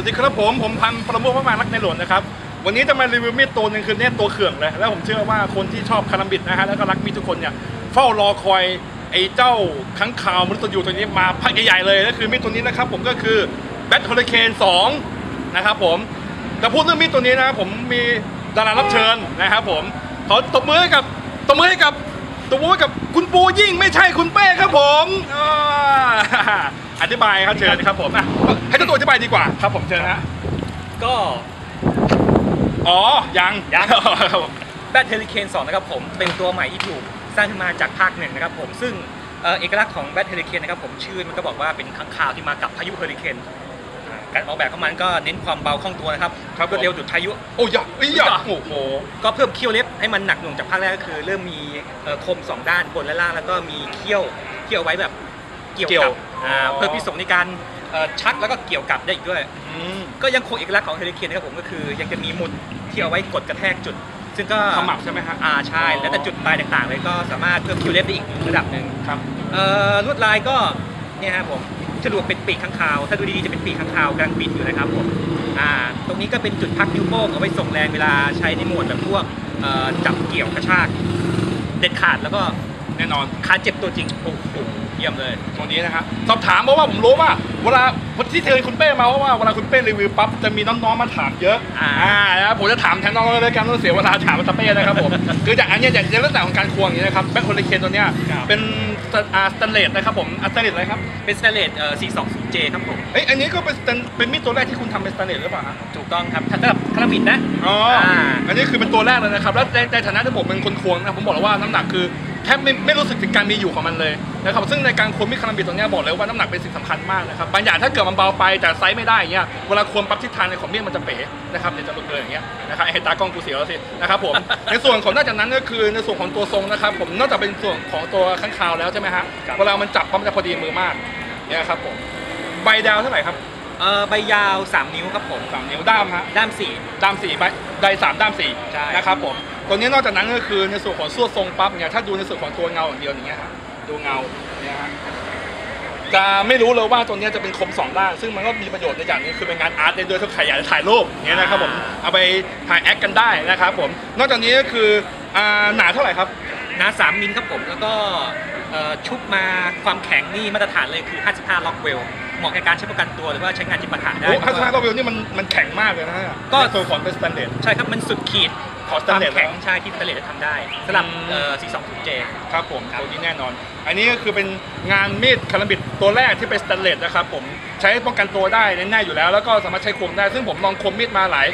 วัสดีครับผมผมพันประโมทพระมางรักในหลวงนะครับ วันนี้จะมารีวิวมีดตัวหนึ่งคือเนี่ยตัวเขื่องเลยแล้วผมเชื่อว่าคนที่ชอบคารัมบิดนะฮะแล้วก็รักมีดทุกคนเนี่ยเฝ้ารอคอยไอ้เจ้าค้างคาวมนุษย์ยูตัวนี้มาพักใหญ่ๆเลยก็คือมีดตัวนี้นะครับผมก็คือแบทเฮอริเคน2นะครับผมแต่พูดเรื่องมีดตัวนี้นะผมมีดารารับเชิญนะครับผมขอตบมือให้กับตบมือให้กับตบมือให้กับคุณปูยิ่งไม่ใช่คุณเป้ครับผม อ่าอธิบายครับเชิญครับผมอะให้เจ้าตัวอธิบายดีกว่าครับผมเชิญฮะก็อ๋อยังยังแบทเทลิเคน2นะครับผมเป็นตัวใหม่ที่ถูกสร้างขึ้นมาจากภาคหนึ่งนะครับผมซึ่งเอ่อเอกลักษณ์ของแบทเทลิเคนนะครับผมชื่อมันก็บอกว่าเป็นค้างคาวที่มากับพายุเฮอริเคนอ่าการออกแบบของมันก็เน้นความเบาคล่องตัวนะครับครับรวดเร็วดุดพายุ โอ้ยอยาเอ้ยอยาโอ้โห ก็เพิ่มเขี้ยวเล็บให้มันหนักหน่วงจากภาคแรกก็คือ เริ่มมีเอ่อคมสองด้านบนและล่างแล้วก็มีเขี้ยวเขี้ยวไว้แบบเกี่ยวเกี่ยกัวบ อ่าอ๋อเพิ่มพิสงในการเอ่อชักแล้วก็เกี่ยวกับได้อีกด้วย อืมก็ยังคงเอกลักษณ์ของเฮอริเคนนะครับผมก็คือ ยังจะมีหมุดที่เอาไว้กดกระแทกจุด ซึ่งก็ขมับใช่ไหมฮะ อ่าใช่ แล้วแต่จุดปลายต่างๆ เลยก็สามารถเพิ่มคิวเล็บได้อีกระดับหนึ่งครับ เอ่อลวดลายก็เนี่ยครับผมฉลวกเป็นปีกข้างคาว ถ้าดูดีๆจะเป็นปีกข้างคาวกำลังบินอยู่นะครับผมอ่าตรงนี้ก็เป็นจุดพักนิ้วโป้งเอาไว้ส่งแรงเวลาใช้ในโหมดแบบพวกเอ่อจับเกี่ยวกระชากเด็ดขาดแล้วก็แน่นอนขาเจ็บตัวจริงโอ้โห เยี่ยมเลยตัวนี้นะฮะสอบถามเพราะว่าผมรู้ว่า เวลาที่เชิญคุณเป้มาเพราะว่าเวลาคุณเป้รีวิวปั๊บจะมีน้องๆมาถามเยอะอ่านะครับผมจะถามแทนน้องๆเลยกันต้องเสียเวลาถามสเป้นะครับผมคือจากอันเนี้ยอย่างในเรื่องของการควงอย่างนี้นะครับแบ็คโฮลิเคนตัวเนี้ยครับเป็นสอาสแตนเลสนะครับผมอัสแตนเลสอะไรครับเป็นสเตนเลสเอ่อ 420J ครับผมเอ้ยอันนี้ก็เป็น stan- เป็นมีดตัวแรกที่คุณทำเป็นสแตนเลสหรือเปล่าฮะถูกต้องครับถ้าสำหรับคาราบิดนะอ๋ออ่าอันนี้คือเป็นตัวแรกเลยนะครับแล้วในในฐานะที่ผมเป็นคนควงนะผมบอกเลยว่าน้ำหนักคือ แทบไม่ไม่รู้สึกถึงการมีอยู่ของมันเลยนะครับซึ่งในการควงมีดคาราบิดตัวเนี้ยบอกเลยว่าน้ำหนักเป็นสิ่งสำคัญมากนะครับบางอย่างถ้าเกิดมันเบาไปแต่ไซส์ไม่ได้อย่างเงี้ยเวลาควงปั๊บทิศทางในของมีดมันจะเป๋นะครับเดี๋ยวจะหลุดเลยอย่างเงี้ยนะครับไอ้ตากล้องกูเสียวแล้วสินะครับผมในส่วนของนอกจากนั้นก็คือในส่วนของตัวทรงนะครับผมนอกจากเป็นส่วนของตัวข้างคาวแล้วใช่ไหมฮะครับเวลามันจับปั๊บมันจะพอดีมือมากเนี่ยครับผมใบดาวเท่าไหร่ครับเอ่อใบยาว 3 นิ้วครับผมสามนิ้วด้ามฮะด้ามสี่ด้ามสี่ใบใดสามด้ามสี่ใช่นะครับผม ตัวนี้นอกจากนั้นก็คือในส่วนของส่วนทรงปั๊บเนี่ยถ้าดูในส่วนของตัวเงาอย่างเดียวอย่างเงี้ยฮะดูเงาเนี่ยฮะจะไม่รู้เลยว่าตัวเนี้ยจะเป็นคมสองด้าน ซึ่งมันก็มีประโยชน์ในอย่างหนึงคือเป็นงานอาร์ตได้ด้วยถ้าใครอยากจะถ่ายรูปอย่างเงี้ยนะครับผมเอาไปถ่ายแอคกันได้นะครับผมนอกจากนี้ก็คืออ่าหนาเท่าไหร่ครับหนา3มิลครับผมแล้วก็เอ่อชุบมาความแข็งนี่มาตรฐานเลยคือ 55 ล็อกเวลเหมาะกับการใช้ประกันตัวหรือว่าใช้งานจิปาถะได้โอ้ฮัสซาโรเวลนี่มันมันแข็งมากเลยนะฮะก็ในส่วนของเป็นสแตนเดร์ดใช่ครับมันสุดขีด ขอสคแตนวามเดร์ดแข็งแล้วใช่ที่สแตนเลสจะทำได้สำหรับอืมเอ่อ 420J ครับผมครับตัวนี้แน่นอน อันนี้ก็คือเป็นงานมีดคาราบิดตัวแรกที่เป็นสแตนเลสนะครับผมใช้ป้องกันตัวได้แน่ๆอยู่แล้ว แล้วก็สามารถใช้ควงได้ ซึ่งผมลองควงมีดมาหลาย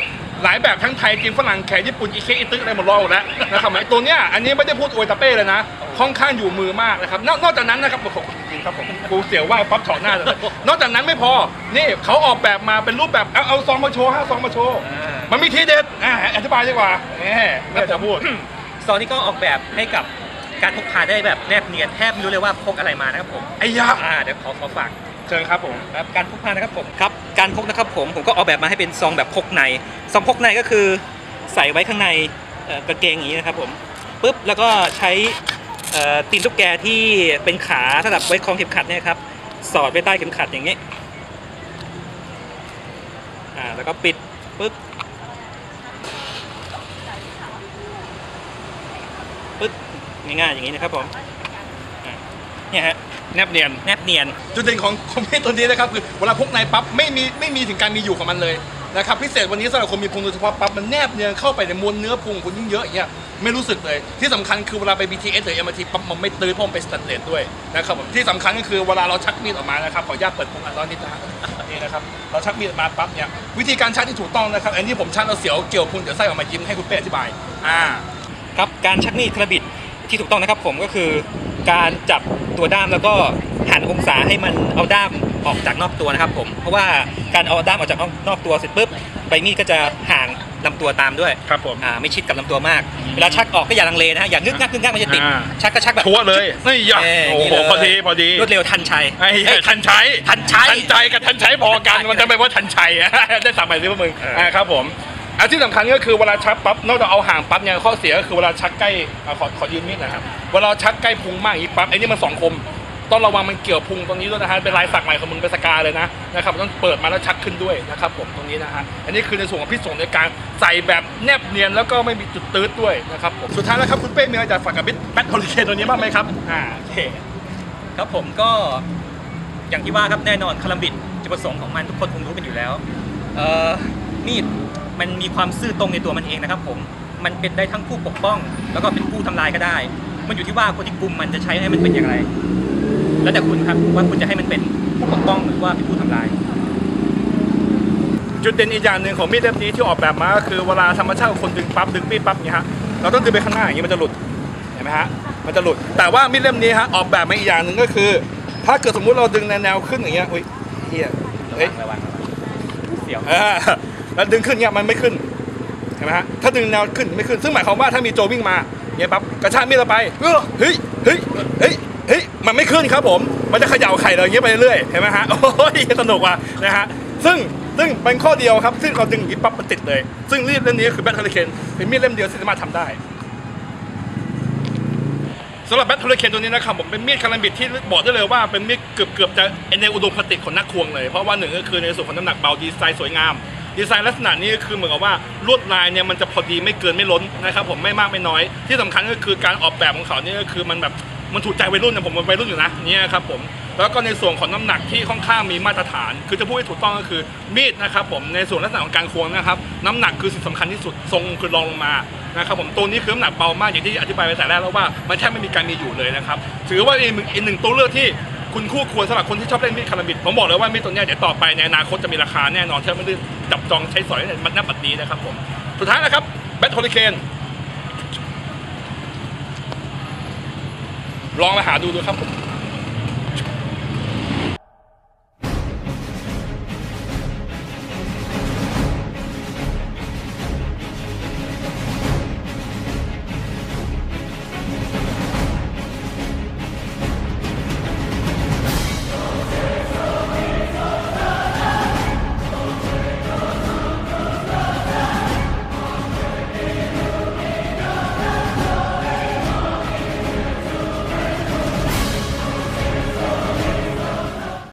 หลายแบบทั้งไทยจีนฝรั่งแขกญี่ปุ่นอีเคอีตึกอะไรหมดรอหมดแล้วนะครับไอ้ตัวเนี้ยอันนี้ไม่ได้พูดอวยตะเป้เลยนะค่อนข้างอยู่มือมากนะครับนอกนอกจากนั้นนะครับขอบคุณจริงๆครับผมกูเสียวว่าปั๊บถอดหน้าเลยนอกจากนั้นไม่พอนี่เขาออกแบบมาเป็นรูปแบบเอาเอาซองมาโชว์ฮะซองมาโชว์อ่า มันมีทีเด็ดอะอธิบายดีกว่าแหมไม่อยากจะพูดซองนี้ก็ออกแบบให้กับการพกพาได้แบบแนบเนียนแทบไม่รู้เลยว่าพกอะไรมานะครับผมไอ้ยาอ่าเดี๋ยวขอขอฝากเชิญครับผมครับการพกพานะครับผมครับการพกนะครับผมผมก็ออกแบบมาให้เป็นซองแบบพกในซองพกในก็คือใส่ไว้ข้างในเอ่อกางเกงอย่างนี้นะครับผมปุ๊บแล้วก็ใช้เอ่อตีนตุ๊กแกที่เป็นขาสำหรับไว้คล้องเข็มขัดเนี่ยครับสอดไว้ใต้เข็มขัดอย่างนี้อ่าแล้วก็ปิดปุ๊บ ปึ๊บง่ายๆอย่างนี้นะครับผมเนี่ยฮะแนบเนียนแนบเนียน จุดเด่นของคอมพิวตัวนี้นะครับคือเวลาพกในปั๊บไม่มีไม่มีถึงการมีอยู่ของมันเลยนะครับพิเศษวันนี้สำหรับคนมีพุงโดยเฉพาะปั๊บมันแนบเนียนเข้าไปในมวลเนื้อพุงคุณยิ่งเยอะอย่างเงี้ยไม่รู้สึกเลย ที่สำคัญคือเวลาไป BTS หรือ MRT ปั๊บมันไม่ตื้อเพราะมันเป็นสแตนเลสด้วยนะครับผมที่สำคัญก็คือเวลาเราชักมีดออกมานะครับขออนุญาตเปิดพุงอันร้อนนิดนะนี่นะครับเราชักมีดออกมาปั๊บเนี่ยวิธีการชักที่ถูกต้องนะครับอันนี้ผมชักแล้วเสียวเกี่ยวพุงเดี๋ยวไส้ออกมายิ้มให้คุณเป้อธิบายอ่า ครับการชักมีดคาราบิดที่ถูกต้องนะครับผมก็คือการจับตัวด้ามแล้วก็หันองศาให้มันเอาด้ามออกจากนอกตัวนะครับผมเพราะว่าการเอาด้ามออกจากนอกตัวเสร็จปุ๊บใบมีดก็จะห่างลำตัวตามด้วยครับผมอ่าไม่ชิดกับลำตัวมากเวลาชักออกก็อย่าลังเลนะฮะอย่างงึกงักงึกงักมันจะติดอ่า ชักก็ชักแบบ ชัวร์เลยนี่ยะเอ้ยโอ้นี่โหเลย พอดีพอดีรวดเร็วทันชัยไอ้เอ้ยทันใช้ทันใช้ทันใจกับทันใช้พอกันมันจะเป็นว่าทันชัยได้สามใบสิพวกมึงเอออ่อ่าครับผม อันที่สำคัญก็คือเวลาชักปั๊บนอกจากเอาห่างปั๊บเนี่ยข้อเสียก็คือเวลาชักใกล้อ่าขอขอยืมมีดหนะครับเวลาชักใกล้พุงมากอย่างนี้ปั๊บไอ้นี่มันสองคม ต้องระวังมันเกี่ยวพุงตรงนี้ด้วยนะฮะเป็นลายสักใหม่ของมึงเป็นสกาเลยนะนะครับต้องเปิดมาแล้วชักขึ้นด้วยนะครับผมตรงนี้นะฮะอันนี้คือในส่วนของพิษสงในการใส่แบบแนบเนียนแล้วก็ไม่มีจุดตืดด้วยนะครับผมสุดท้ายแล้วครับคุณเป้มีอะไรจะฝากกับแบทโฮลิเคนตัวนี้บ้างไหมครับอ่าโอเคครับผมก็อย่างที่ว่าครับแน่นอนคาลัมบิดจุดประสงค์ของมันทุกคนคงรู้กันอยู่แล้วเอ่อมีด มันมีความซื่อตรงในตัวมันเองนะครับ ผมมันเป็นได้ทั้งผู้ปกป้อง แล้วก็เป็นผู้ทำลายก็ได้ มันอยู่ที่ว่าคนที่กุมมันจะใช้ให้มันเป็นอย่างไร แล้วแต่คุณครับว่าคุณจะให้มันเป็นผู้ปกป้องหรือว่าเป็นผู้ทำลาย จุดเด่นอีกอย่างหนึ่งของมีดเล่มนี้ที่ออกแบบมาก็คือเวลาธรรมชาติคนดึงปั๊บดึงมีดปั๊บเนี่ยฮะเราต้องดึงไปข้างหน้าอย่างนี้มันจะหลุดเห็นไหมฮะมันจะหลุด แต่ว่ามีดเล่มนี้ฮะออกแบบมาอีกอย่างหนึ่งก็คือ ถ้าเกิดสมมุติเราดึงแนวๆขึ้นอย่างเงี้ยอุ้ยเฮียระเฮ้วัยงระวังเสียวอ่า แล้วดึงขึ้นเงี้ยมันไม่ขึ้นเห็นไหมฮะถ้าดึงแนวขึ้นไม่ขึ้น ซึ่งหมายความว่าถ้ามีโจวิ่งมาเงี้ยปั๊บกระชากมีดเราไปเออเฮ้ยเฮ้ยเฮ้ยเฮ้ยมันไม่ขึ้นครับผม มันจะเขย่าไข่เราอย่างเงี้ยไปเรื่อยเห็นไหมฮะโอ้ยสนุกว่ะนะฮะซึ่งซึ่งเป็นข้อเดียวครับ ซึ่งเราดึงอีปั๊บมันติดเลย ซึ่งมีดเล่มนี้คือแบทเทอร์เคนเป็นมีดเล่มเดียวที่สามารถทำได้สำหรับแบทเทอร์เคนตัวนี้นะครับผมเป็นมีดคารัมบิดที่บอกได้เลยว่าเป็นมีดเกือบเกือบจะในอุดมคติของนักควงเลย เพราะว่าหนึ่งก็คือในส่วนของน้ำหนักเบาดีไซน์สวยงาม ดีไซน์ลักษณะนี้ก็คือเหมือนกับว่าลวดลายเนี่ยมันจะพอดีไม่เกินไม่ล้นนะครับผมไม่มากไม่น้อย ที่สำคัญก็คือการออกแบบของเขาเนี่ยก็คือมันแบบมันถูกใจวัยรุ่นนะผมเป็นวัยรุ่นอยู่นะเนี่ยครับผมแล้วก็ในส่วนของน้ำหนักที่ค่อนข้างมีมาตรฐาน คือจะพูดให้ถูกต้องก็คือมีดนะครับผมในส่วนลักษณะของการควงนะครับน้ำหนักคือสิ่งสำคัญที่สุดทรงคือรองลงมานะครับผมตัวนี้คือน้ำหนักเบามากอย่างที่อธิบายไปแต่แรกแล้วว่ามันแทบไม่มีการมีอยู่เลยนะครับถือว่าเป็นอีกหนึ่งตัวเลือกที่ คุณคู่ควรสำหรับคนที่ชอบเล่นมีดคาราบิดผมบอกเลยว่ามีดตัวเนี้ยเดี๋ยวต่อไปในอนาคตจะมีราคาแน่นอนที่ไม่ได้จับจองใช้สอยในมันนับบัดนี้นะครับผมสุดท้ายนะครับแบทโฮลิเคนลองมาหาดูดูครับผม